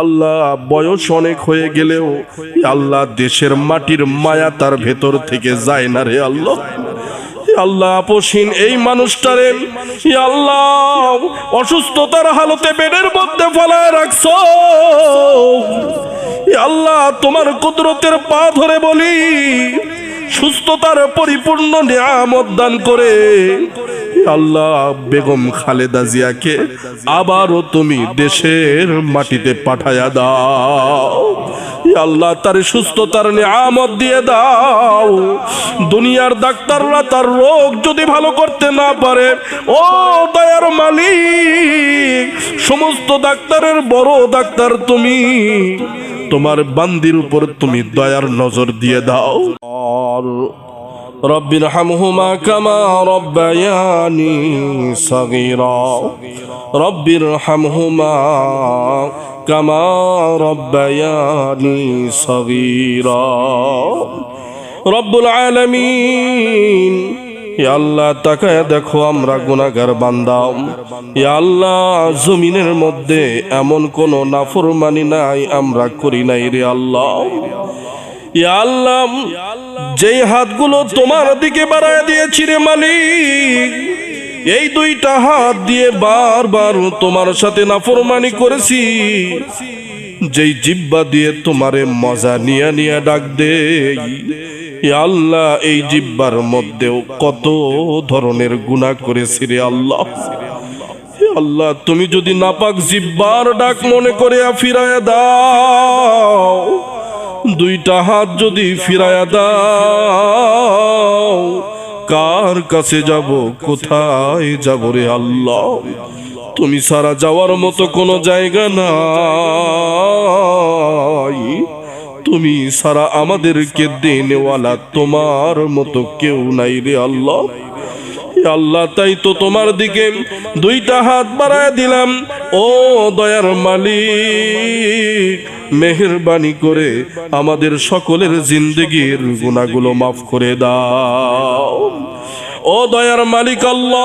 আল্লাহ, বয়স অনেক হয়ে গেলেও আল্লাহ দেশের মাটির মায়া তার ভেতর থেকে যায় না রে আল্লাহ। আল্লাহ আপসীন এই মানুষটারে আল্লাহ অসুস্থতার হালতে বেডের মধ্যে ফলায় রাখছ। আল্লাহ তোমার কুদরতের পা ধরে বলি, সুস্থতার পরিপূর্ণ নিয়ামত দান করে আল্লাহ বেগম খালেদা জিয়াকে আবারও তুমি দেশের মাটিতে পাঠায়া দাও। আল্লাহ, তার সুস্থতার নিয়ামত দিয়ে দাও। দুনিয়ার ডাক্তাররা তার রোগ যদি ভালো করতে না পারে, ও দয়ার মালিক, সমস্ত ডাক্তারের বড় ডাক্তার তুমি, তোমার বান্দির উপর তুমি দয়ার নজর দিয়ে দাও। رب ارحمهما كما ربياني صغيرا رب ارحمهما كما ربياني صغيرا رب العالمين ইয়া আল্লাহ তাকায় দেখো আমরা গুনাহগার বান্দাম ইয়া আল্লাহ জমিনের মধ্যে এমন কোন নাফরমানি নাই আমরা করি নাই রে আল্লাহ ইয়া আল্লাহ, যেই হাতগুলো তোমার দিকে বাড়ায় দিয়েছি রে মালিক, এই দুইটা হাত দিয়ে বারবার তোমার সাথে নাফরমানি করেছি। যেই জিব্বা দিয়ে তোমারে মজা নিয়া নিয়া ডাক দে আল্লাহ, এই জিব্বার মধ্যেও কত ধরনের গুণা করেছি রে আল্লাহ। আল্লাহ, তুমি যদি নাপাক জিব্বার ডাক মনে করে ফিরায় দাও। দুইটা হাত যদি ফিরায়া দাও, কার কাছে যাব, কোথায় যাব রে আল্লাহ? তুমি সারা যাওয়ার মতো কোনো জায়গা নাই। তুমি সারা আমাদেরকে দেনেওয়ালা তোমার মতো কেউ নাই রে আল্লাহ। আল্লাহ, তাই তো তোমার দিকে দুইটা হাত বাড়ায় দিলাম। ও দয়ার মালিক মেহরবানি করে আমাদের সকলের জিন্দগির গুণাগুলো মাফ করে দাও। ও দয়ার মালিক আল্লাহ,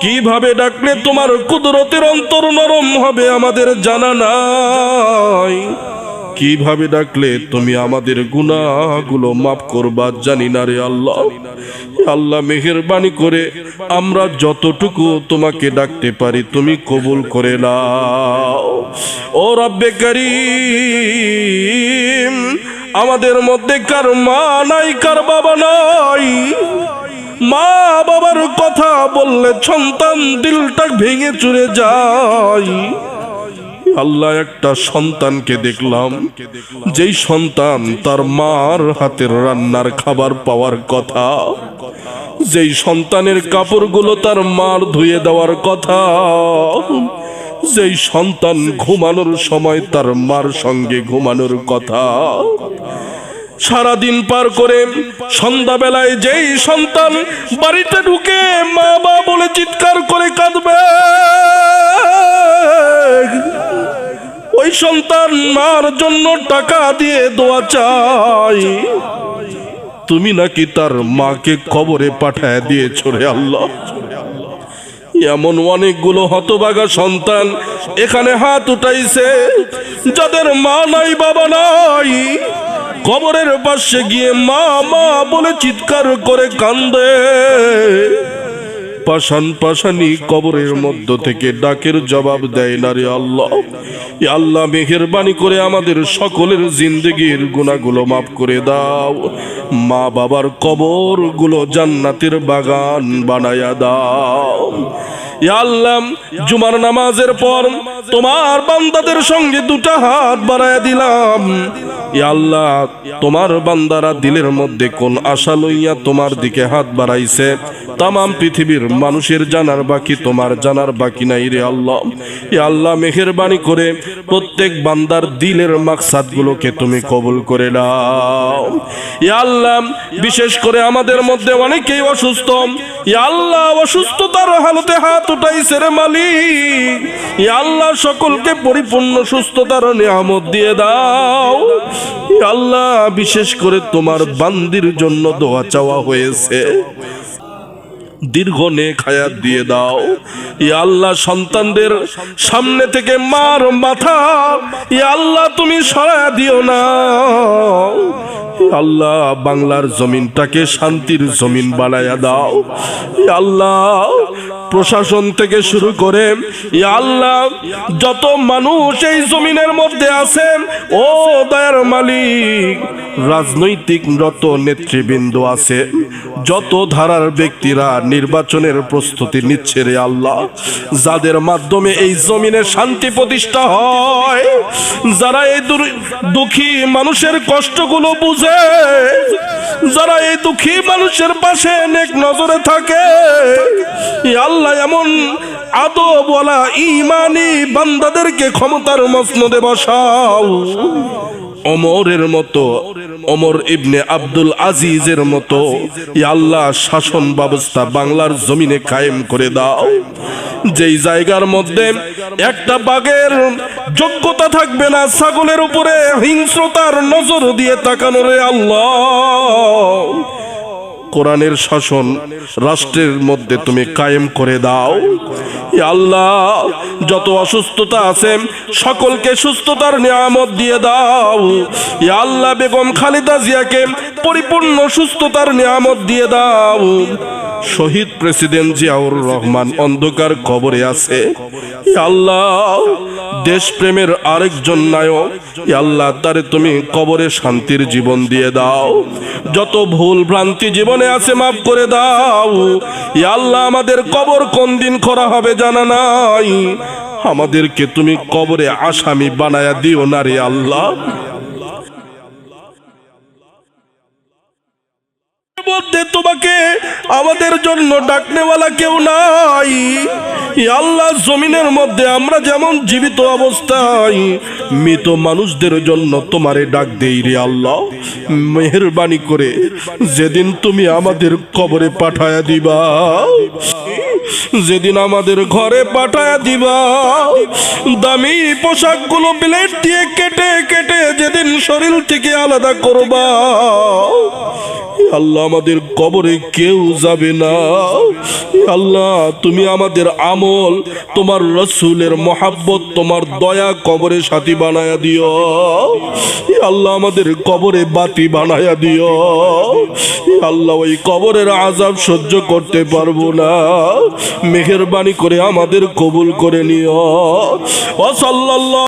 কীভাবে ডাকলে তোমার কুদরতের অন্তর নরম হবে আমাদের জানা নাই? কীভাবে ডাকলে তুমি আমাদের গুনাহগুলো মাফ করবা জানি না রে আল্লাহ। আল্লাহ, মেহেরবানি করে আমরা যতটুকু তোমাকে ডাকতে পারি তুমি কবুল করে নাও। ও রব্বে আমাদের মধ্যে কার মা নাই, কার বাবা নাই? মা বাবার কথা বললে সন্তান দিলটা ভেঙে চুরে যায়। আল্লাহ একটা সন্তানকে দেখলাম। যেই সন্তান তার মার হাতের রান্নার খাবার পাওয়ার কথা, যেই সন্তানের কাপড়গুলো তার মার ধুয়ে দেওয়ার কথা, যেই সন্তান ঘুমানোর সময় তার মার সঙ্গে ঘুমানোর কথা। সারাদিন পার করে সন্ধ্যাবেলায় যেই সন্তান বাড়িতে ঢুকে মা বা বলে চিৎকার করে কাঁদবে। ওই সন্তান মার জন্য টাকা দিয়ে দোয়া চাই। তুমি নাকি তার মাকে কবরে পাঠায় দিয়েছ রে আল্লাহ। এমন অনেকগুলো হতবাগা সন্তান এখানে হাত উঠাইছে, যাদের মা নাই, বাবা নাই। কবরের পাশে গিয়ে মা মা বলে চিৎকার করে কান্দে। পাশান পাশানি কবরের মধ্য থেকে ডাকের জবাব দেয় না রে আল্লাহ। আল্লাহ মেহেরবানি করে আমাদের সকলের জিন্দগির গুণাগুলো মাফ করে দাও। মা বাবার কবরগুলো জান্নাতের বাগান বানায়া দাও। আল্লাহ, জুমার নামাজের পর তোমার বান্দাদের সঙ্গে দুটা হাত বাড়ায় দিলাম। আল্লাহ, তোমার বান্দারা দিলের মধ্যে কোন আশা লইয়া তোমার দিকে হাত বাড়াইছে? তাম পৃথিবীর মানুষের জানার বাকি, তোমার জানার বাকি নাই রে আল্লাহ। এ আল্লাহ মেহেরবানি করে প্রত্যেক বান্দার দিলের মাকসাদ গুলোকে তুমি কবুল করে নাও। এ আল্লাহ, বিশেষ করে আমাদের মধ্যে অনেকেই অসুস্থ। আল্লাহ, অসুস্থতার হালতে হাত উঠাইছে রে মালিক। এ আল্লাহ, সকলকে পরিপূর্ণ সুস্থতার নিয়ামত দিয়ে দাও। আল্লাহ, বিশেষ করে তোমার বান্দির জন্য দোয়া চাওয়া হয়েছে। দীর্ঘ নেক হায়াত দিয়ে দাও। ই আল্লাহ, সন্তানদের সামনে থেকে মার মাথা ই আল্লাহ, তুমি সরা দিও না। আল্লাহ, বাংলার জমিনটাকে শান্তির জমিন বানায়া দাও। আল্লাহ, প্রশাসন থেকে শুরু করে আল্লাহ, যত মানুষ এই জমিনের মধ্যে আছেন, ও দয়ার মালিক, রাজনৈতিক রত নেতৃবৃন্দ আছে যত ধারার ব্যক্তিরা নির্বাচনের প্রস্তুতি নিচ্ছে রে আল্লাহ, যাদের মাধ্যমে এই জমিনে শান্তি প্রতিষ্ঠা হয়, যারা এই দুঃখী মানুষের কষ্টগুলো বুঝে যারা এই দুঃখী মানুষের পাশে নেক নজরে থাকে আল্লাহ এমন আদব বলা ইমানি বান্দাদেরকে ক্ষমতার মসনদে বসাও। অমরের মতো অমর ইবনে আব্দুল আজিজের মতো আল্লাহ শাসন ব্যবস্থা বাংলার জমিনে কায়েম করে দাও। যেই জায়গার মধ্যে একটা বাঘের যোগ্যতা থাকবে না ছাগলের উপরে হিংস্রতার নজর দিয়ে তাকানো রে আল্লাহ। কোরআনের শাসন রাষ্ট্রের মধ্যে তুমি কায়েম করে দাও। ই আল্লাহ যত অসুস্থতা আছে সকলকে সুস্থতার নিয়ামত দিয়ে দাও। ই আল্লাহ বেগম খালিদা জিয়াকে পরিপূর্ণ সুস্থতার নিয়ামত দিয়ে দাও। শহীদ প্রেসিডেন্ট জিয়াউর রহমান অন্ধকার কবরে আছে। আল্লাহ, দেশপ্রেমের আরেকজন নায়ক। আল্লাহ, তারে তুমি কবরে শান্তির জীবন দিয়ে দাও। যত ভুল ভ্রান্তি জীবনে আছে মাফ করে দাও। আল্লাহ, আমাদের কবর কোন দিন করা হবে জানা নাই। আমাদেরকে তুমি কবরে আসামি বানায়া দিও না রে আল্লাহ মধ্যে তোমাকে আমাদের জন্য ডাকনেওয়ালা কেউ নাই। আল্লাহ, জমিনের মধ্যে আমরা যেমন জীবিত অবস্থায়, মৃত মানুষদের জন্য তোমারে ডাক দেই রে আল্লাহ। মেহরবানি করে যেদিন তুমি আমাদের কবরে পাঠায়া দিবা। যেদিন আমাদের ঘরে পাঠায়া দিবা, দামি পোশাকগুলো ব্লেড দিয়ে কেটে কেটে যেদিন শরীর থেকে আলাদা করবা আল্লাহ, আমাদের কবরে কেউ যাবে না। আল্লাহ, তুমি আমাদের আমল, তোমার রসুলের মহাব্বত, তোমার দয়া কবরে সাথী বানায়া দিও। আল্লাহ, আমাদের কবরে বাতি বানায়া দিও। আল্লাহ, ওই কবরের আজাব সহ্য করতে পারব না। মেহেরবানি করে আমাদের কবুল করে নিও। ও সাল্লাল্লাহ